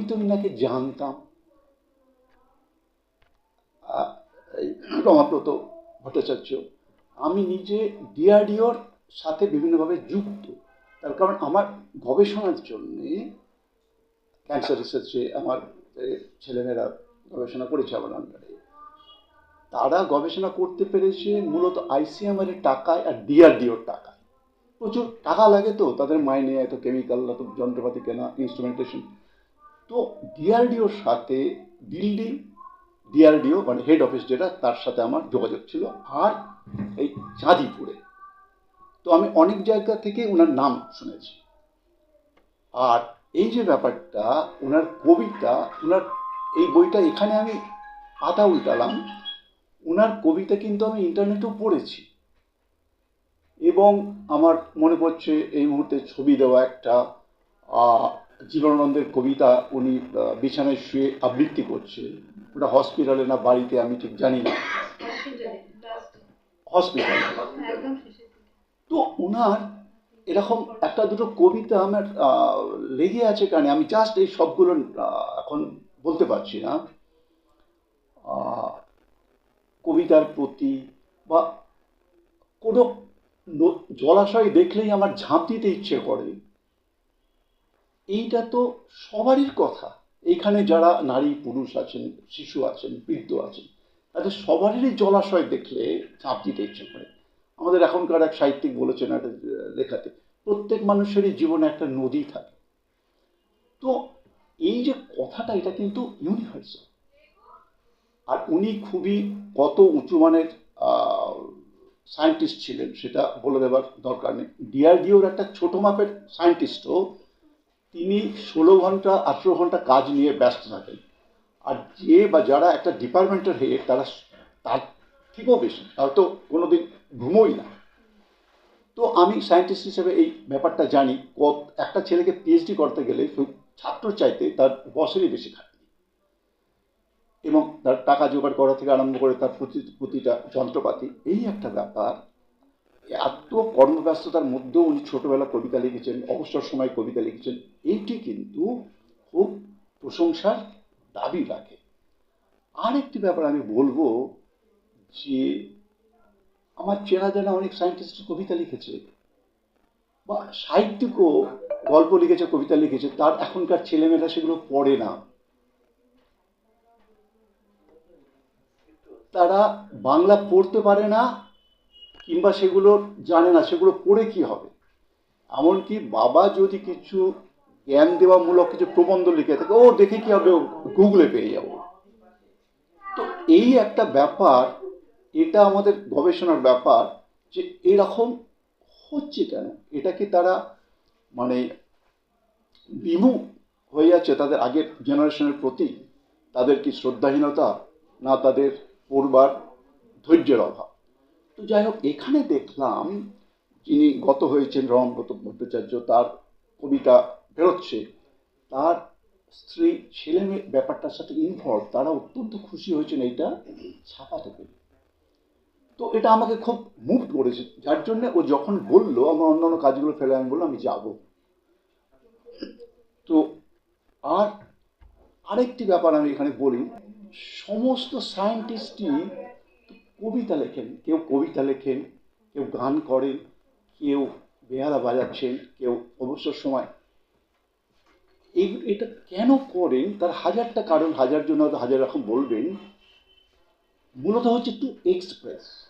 আমি তো ইনাকে জানতাম। রমাব্রত ভট্টাচার্য, আমি নিজে ডিআরডিওর সাথে বিভিন্নভাবে যুক্ত। তার কারণ আমার গবেষণার জন্যে ক্যান্সার রিসার্চে আমার ছেলেমেয়েরা গবেষণা করেছে আমার আন্ডারে, তারা গবেষণা করতে পেরেছে মূলত আইসিএমআর এর টাকায় আর ডিআরডিওর টাকায়। প্রচুর টাকা লাগে তো, তাদের মাইনে এত, কেমিক্যাল এত যন্ত্রপাতি কেনা ইনস্ট্রুমেন্টেশন তো ডিআরডিওর সাথে দিল্লি ডিআরডিও মানে হেড অফিস যেটা, তার সাথে আমার যোগাযোগ ছিল আর এই চাঁদিপুরে। তো আমি অনেক জায়গা থেকে ওনার নাম শুনেছি। আর এই যে ব্যাপারটা ওনার কবিতা ওনার এই বইটা এখানে আমি পাতা উল্টালাম। ওনার কবিতা কিন্তু আমি ইন্টারনেটেও পড়েছি। এবং আমার মনে পড়ছে এই মুহূর্তে ছবি দেওয়া একটা জীবনানন্দের কবিতা উনি বিছানায় শুয়ে আবৃত্তি করছে। ওটা হসপিটালে না বাড়িতে আমি ঠিক জানি না। হসপিটালে। তো ওনার এরকম একটা দুটো কবিতা আমার লেগে আছে কানে। আমি জাস্ট এই সবগুলো এখন বলতে পারছি না। কবিতার প্রতি বা কোনো জলাশয় দেখলেই আমার ঝাঁপ দিতে ইচ্ছে করে। এইটা তো সবারই কথা। এখানে যারা নারী, পুরুষ আছেন, শিশু আছেন, বৃদ্ধ আছেন, তাদের সবারই জলাশয় দেখলে ঝাঁপ দিতে ইচ্ছে করে। আমাদের এখনকার এক সাহিত্যিক বলেছেন একটা লেখাতে, প্রত্যেক মানুষেরই জীবনে একটা নদী থাকে। তো এই যে কথাটা, এটা কিন্তু ইউনিভার্সাল আর উনি খুবই কত উঁচু মানের সায়েন্টিস্ট ছিলেন, সেটা বলে দেবার দরকার নেই। ডিআরডিওর একটা ছোট মাপের সায়েন্টিস্টও তিনি ষোলো ঘণ্টা, আঠেরো ঘণ্টা কাজ নিয়ে ব্যস্ত থাকেন। আর যে বা যারা একটা ডিপার্টমেন্টের হেড তারা তার থেকেও বেশি। তারা তো কোনোদিন ঘুমোই না। তো আমি সায়েন্টিস্ট হিসেবে এই ব্যাপারটা জানি। একটা ছেলেকে পিএইচডি করতে গেলে ছাত্র চাইতে তার বসেরই বেশি খাটনি। এবং তার টাকা জোগাড় করা থেকে আরম্ভ করে তার প্রতি, প্রতিটা যন্ত্রপাতি। এই একটা ব্যাপার এত কর্মব্যস্ততার মধ্যেও উনি ছোটবেলা কবিতা লিখেছেন, অবসর সময় কবিতা লিখেছেন। এইটি কিন্তু খুব প্রশংসার দাবি রাখে। আর একটি ব্যাপার আমি বলব যে, আমার চেনা জানা অনেক সায়েন্টিস্ট কবিতা লিখেছে বা সাহিত্যিকও গল্প লিখেছে, কবিতা লিখেছে, তার এখনকার ছেলেমেয়েরা সেগুলো পড়ে না। তারা বাংলা পড়তে পারে না কিংবা সেগুলো জানে না, সেগুলো পড়ে কি হবে? এমনকি বাবা যদি কিছু জ্ঞান দেওয়ামূলক কিছু প্রবন্ধ লিখে থাকে, ও দেখে কি হবে? গুগলে পেয়ে যাব। তো এই একটা ব্যাপার, এটা আমাদের গবেষণার ব্যাপার যে এরকম হচ্ছে কেন? এটা কি তারা মানে বিমুখ হয়ে যাচ্ছে তাদের আগের জেনারেশনের প্রতি? তাদের কি শ্রদ্ধাহীনতা না তাদের পড়বার ধৈর্যের অভাব? তো যাই হোক, এখানে দেখলাম যিনি গত হয়েছেন রমব্রত ভট্টাচার্য, তার কবিতা বেরোচ্ছে। তার স্ত্রী ছেলে মেয়ে ব্যাপারটার সাথে ইনভলভ তারা অত্যন্ত খুশি হয়েছেন এইটা ছাপাতে পেরে তো এটা আমাকে খুব মুভ করেছে। যার জন্য ও যখন বলল, আমার অন্যান্য কাজগুলো ফেলে, আমি বললাম, আমি যাব। তো আর আরেকটি ব্যাপার আমি এখানে বলি, সমস্ত সায়েন্টিস্টই কবিতা লেখেন। কেউ কবিতা লেখেন, কেউ গান করেন, কেউ বেহালা বাজাচ্ছেন, কেউ অবসর সময়। এই এটা কেন করেন? তার হাজারটা কারণ, হাজার জন্য হয়তো হাজার রকম বলবেন। মূলত হচ্ছে টু এক্সপ্রেস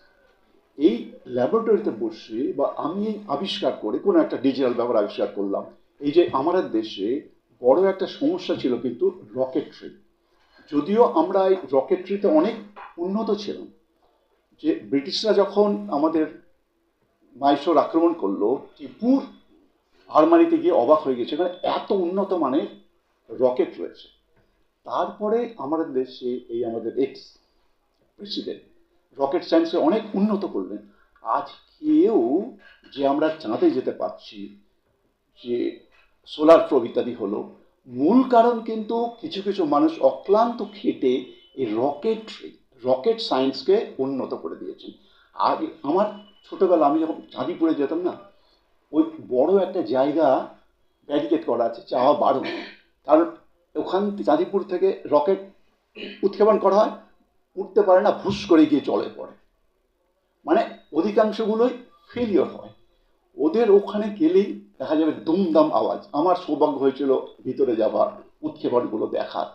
এই ল্যাবরেটরিতে বসে বা আমি আবিষ্কার করে, কোনো একটা ডিজিটাল ব্যাপার আবিষ্কার করলাম। এই যে আমাদের দেশে বড় একটা সমস্যা ছিল কিন্তু রকেট্রি যদিও আমরা এই রকেট্রিতে অনেক উন্নত ছিলাম। যে ব্রিটিশরা যখন আমাদের মাইশোর আক্রমণ করল, টিপুর আলমারিতে গিয়ে অবাক হয়ে গেছে, এখানে এত উন্নত মানের রকেট রয়েছে। তারপরে আমাদের দেশে এই আমাদের এক্স প্রেসিডেন্ট রকেট সায়েন্সে অনেক উন্নত করলেন। আজকেও যে আমরা চাঁদে যেতে পারছি, যে সোলার প্রোব ইত্যাদি হলো, মূল কারণ কিন্তু কিছু কিছু মানুষ অক্লান্ত খেটে এই রকেট্রি রকেট সায়েন্সকে উন্নত করে দিয়েছেন। আগে আমার ছোটোবেলা আমি যখন চাঁদিপুরে যেতাম না, ওই বড় একটা জায়গা ব্যারিকেড করা আছে, চাওয়া বারণ কারণ ওখান চাঁদিপুর থেকে রকেট উৎক্ষেপণ করা হয়, উঠতে পারে না ভুস করে গিয়ে জলে পড়ে। মানে অধিকাংশগুলোই ফেলিওর হয়। ওদের ওখানে গেলেই দেখা যাবে দুমদাম আওয়াজ। আমার সৌভাগ্য হয়েছিল ভিতরে যাবার উৎক্ষেপণগুলো দেখার।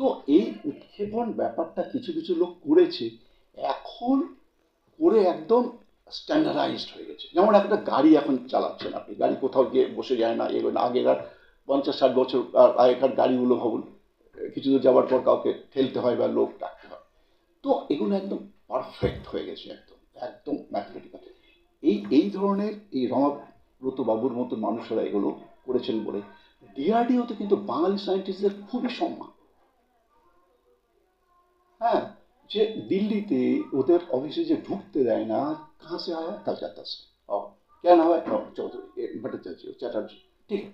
তো এই উৎক্ষেপণ ব্যাপারটা কিছু কিছু লোক করেছে, এখন করে একদম স্ট্যান্ডার্ডাইজড হয়ে গেছে। যেমন একটা গাড়ি এখন চালাচ্ছেন আপনি। গাড়ি কোথাও গিয়ে বসে যায় না এগুলো না। আগেকার পঞ্চাশ ষাট বছর আগেকার গাড়িগুলো ভাবুন, কিছু দূর যাওয়ার পর কাউকে ঠেলতে হয় বা লোক ডাকতে হয়। তো এগুলো একদম পারফেক্ট হয়ে গেছে, একদম একদম ম্যাথমেটিক্যাল এই এই ধরনের এই রমাব্রত বাবুর মতো মানুষেরা এগুলো করেছেন বলে ডিআরডিওতে কিন্তু বাঙালি সায়েন্টিস্টদের খুবই সম্মান। হ্যাঁ যে দিল্লিতে ওদের অফিসে যে ঢুকতে দেয় না কাহা সে আয়া? কলকাতা সে কেন হয় চৌধুরী ভট্টাচার্য, চ্যাটার্জি। ঠিক।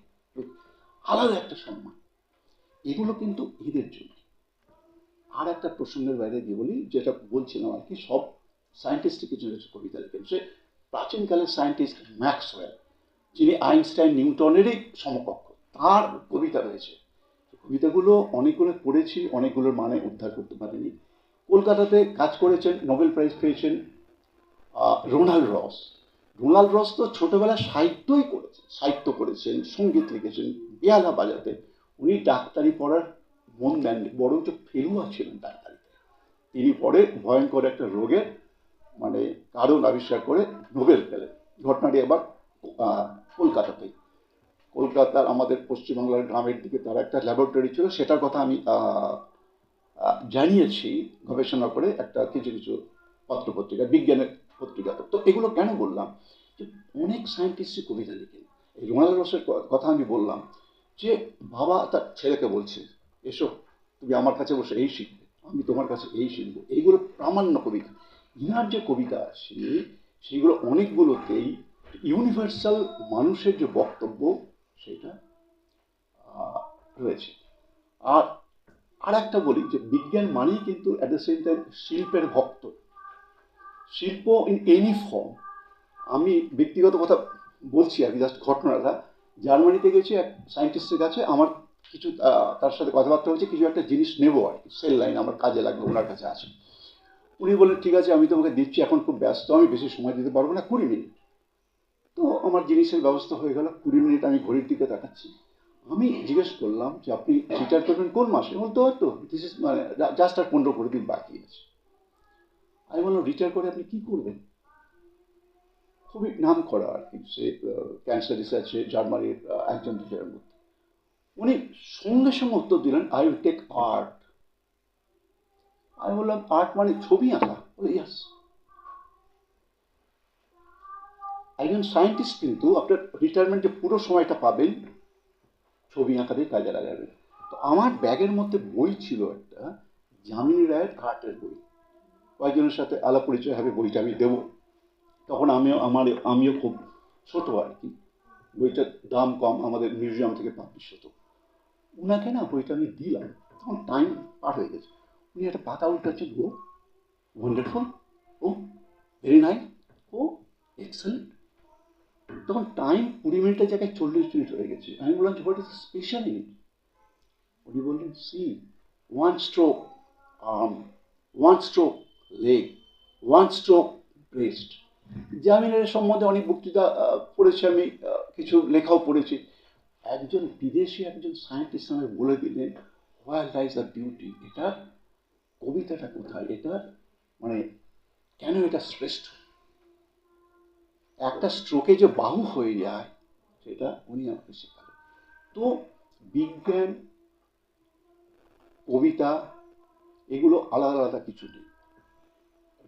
আলাদা একটা সম্মান। এগুলো কিন্তু এদের জন্য। আর একটা প্রসঙ্গের বাইরে গিয়ে বলি, যেটা বলছিলাম আর কি, সব সায়েন্টিস্টই কিছু কিছু কবিতা লিখেন। সে প্রাচীনকালের সায়েন্টিস্ট ম্যাক্সওয়েল, যিনি আইনস্টাইন নিউটনেরই সমকক্ষ। তার কবিতা রয়েছে কবিতাগুলো অনেকগুলো পড়েছি অনেকগুলোর মানে উদ্ধার করতে পারিনি। কলকাতাতে কাজ করেছেন, নোবেল প্রাইজ পেয়েছেন রোনাল্ড রস। রোনাল্ড রস তো ছোটবেলায় সাহিত্যই করেছেন সাহিত্য করেছেন, সংগীত লিখেছেন, বেয়ালা বাজাতে। উনি ডাক্তারি পড়ার মন দেননি বরঞ্চ ফেলুয়া ছিলেন ডাক্তারিতে। তিনি পরে ভয়ঙ্কর একটা রোগের মানে কারণ আবিষ্কার করে নোবেল পেলেন। ঘটনাটি আবার কলকাতাতেই। কলকাতার আমাদের পশ্চিমবাংলার গ্রামের দিকে তার একটা ল্যাবরেটরি ছিল, সেটার কথা আমি জানিয়েছি গবেষণা করে একটা কিছু কিছু পত্রপত্রিকা, বিজ্ঞানের পত্রিকা। তো এগুলো কেন বললাম? যে অনেক সায়েন্টিস্টই কবিতা লিখেন। এই রোনাল্ড রসের কথা আমি বললাম যে, বাবা তার ছেলেকে বলছে, এসো, তুমি আমার কাছে বসে এই শিখবে, আমি তোমার কাছে এই শিখব। এইগুলো প্রামাণ্য কবিতা। ইনার যে কবিতা আছে সেগুলো অনেকগুলোতেই ইউনিভার্সাল মানুষের যে বক্তব্য সেটা রয়েছে। আর আর একটা বলি যে বিজ্ঞান মানেই কিন্তু অ্যাট দ্য সেম টাইম শিল্পের ভক্ত। শিল্প ইন এনি ফর্ম আমি ব্যক্তিগত কথা বলছি আর কি জাস্ট ঘটনাটা। জার্মানিতে গেছি, এক সায়েন্টিস্টের কাছে, আমার কিছু তার সাথে কথাবার্তা হয়েছে, কিছু একটা জিনিস নেব আর কি সেল লাইন আমার কাজে লাগবে ওনার কাছে আছে। উনি বললেন, ঠিক আছে, আমি তোমাকে দিচ্ছি, এখন খুব ব্যস্ত, আমি বেশি সময় দিতে পারব না, কুড়ি মিনিট। তো আমার জিনিসের ব্যবস্থা হয়ে গেল। কুড়ি মিনিট আমি ঘড়ির দিকে তাকাচ্ছি। আমি জিজ্ঞেস করলাম যে, আপনি রিটায়ার করবেন কোন মাসে? বলতে তো দিস ইজ মানে জাস্ট আর পনেরো কুড়ি দিন বাকি আছে। আমি বললাম রিটায়ার করে আপনি কি করবেন? খুবই নাম করা আর কি, সে ক্যান্সার রিসার্চে জার্মানির একজন টিচারের মধ্যে। উনি সঙ্গে সঙ্গে উত্তর দিলেন আই উইল টেক আর্ট আমি বললাম আর্ট মানে ছবি আঁকা? ইয়াস একজন সায়েন্টিস্ট কিন্তু আপনার রিটায়ারমেন্টে পুরো সময়টা পাবেন ছবি আঁকাতেই কাজে লাগাবেন তো আমার ব্যাগের মধ্যে বই ছিল একটা যামিনী রায়ের ঘাটের বই। কয়েকজনের সাথে আলাপ পরিচয় হবে, বইটা আমি দেবো। তখন আমিও, আমার, আমিও খুব ছোটো আর কি। বইটার দাম কম, আমাদের মিউজিয়াম থেকে পাবলিশ হতো। উনাকে না বইটা আমি দিলাম, তখন টাইম পার হয়ে গেছে। উনি একটা পাতা উল্টাচ্ছেন oh wonderful oh very nice oh excellent তখন টাইম কুড়ি মিনিটের জায়গায় চল্লিশ মিনিট হয়ে গেছে। আমি বললাম যে হোয়াট ইজ স্পেশাল ইন উনি বললেন see one stroke arm one stroke leg one stroke breast জামিনের সম্বন্ধে অনেক বক্তৃতা পড়েছি আমি কিছু লেখাও পড়েছি। একজন বিদেশি, একজন সায়েন্টিস্ট আমাকে বলে দিলেন হোয়ার লাইজ দ্য বিউটি এটার কবিতাটা কোথায়? এটার মানে কেন এটা শ্রেষ্ঠ? একটা স্ট্রোকে যে বাহু হয়ে যায়, সেটা উনি আমাকে শেখালেন। তো বিজ্ঞান, কবিতা, এগুলো আলাদা আলাদা কিছু নেই।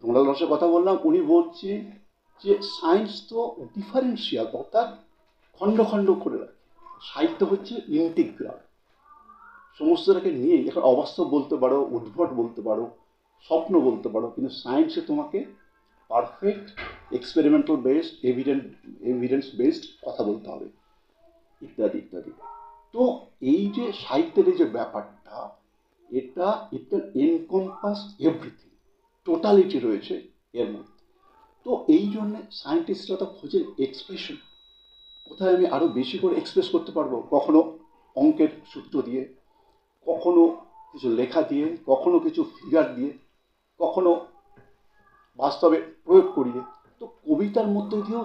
রোনাল্ড রসের কথা বললাম, উনি বলছেন যে সায়েন্স তো ডিফারেন্সিয়াল অর্থাৎ খণ্ড খণ্ড করে রাখে। সাহিত্য হচ্ছে ইন্টিগ্রাল সমস্তটাকে নিয়ে এখন অবাস্তব বলতে পারো, উদ্ভট বলতে পারো, স্বপ্ন বলতে পারো, কিন্তু সায়েন্সে তোমাকে perfect experimental based evident evidence based কথা বলতে হবে। ইত্যাদি ইত্যাদি। তো এই যে সাহিত্যের এই যে ব্যাপারটা, এটা ইট এনকম্পাস এভরিথিং টোটালিটি রয়েছে এর মধ্যে। তো এই জন্যে সায়েন্টিস্টরা তো খোঁজে এক্সপ্রেশন কোথায় আমি আরও বেশি করে এক্সপ্রেস করতে পারব? কখনো অঙ্কের সূত্র দিয়ে, কখনো কিছু লেখা দিয়ে, কখনো কিছু ফিগার দিয়ে, কখনো বাস্তবে প্রয়োগ করিয়ে তো কবিতার মধ্যে দিয়েও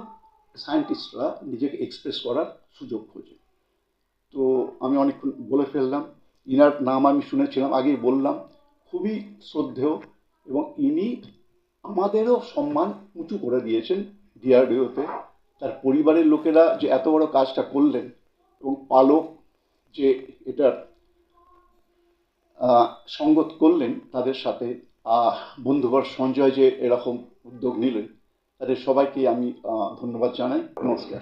সায়েন্টিস্টরা নিজেকে এক্সপ্রেস করার সুযোগ খোঁজে। তো আমি অনেকক্ষণ বলে ফেললাম, ইনার নাম আমি শুনেছিলাম, আগেই বললাম, খুবই শ্রদ্ধেয় এবং ইনি আমাদেরও সম্মান উঁচু করে দিয়েছেন ডিআরডিওতে তার পরিবারের লোকেরা যে এত বড় কাজটা করলেন এবং পালক যে এটার সঙ্গত করলেন তাদের সাথে বন্ধুবর সঞ্জয় যে এরকম উদ্যোগ নিলেন তাদের সবাইকে আমি ধন্যবাদ জানাই। নমস্কার।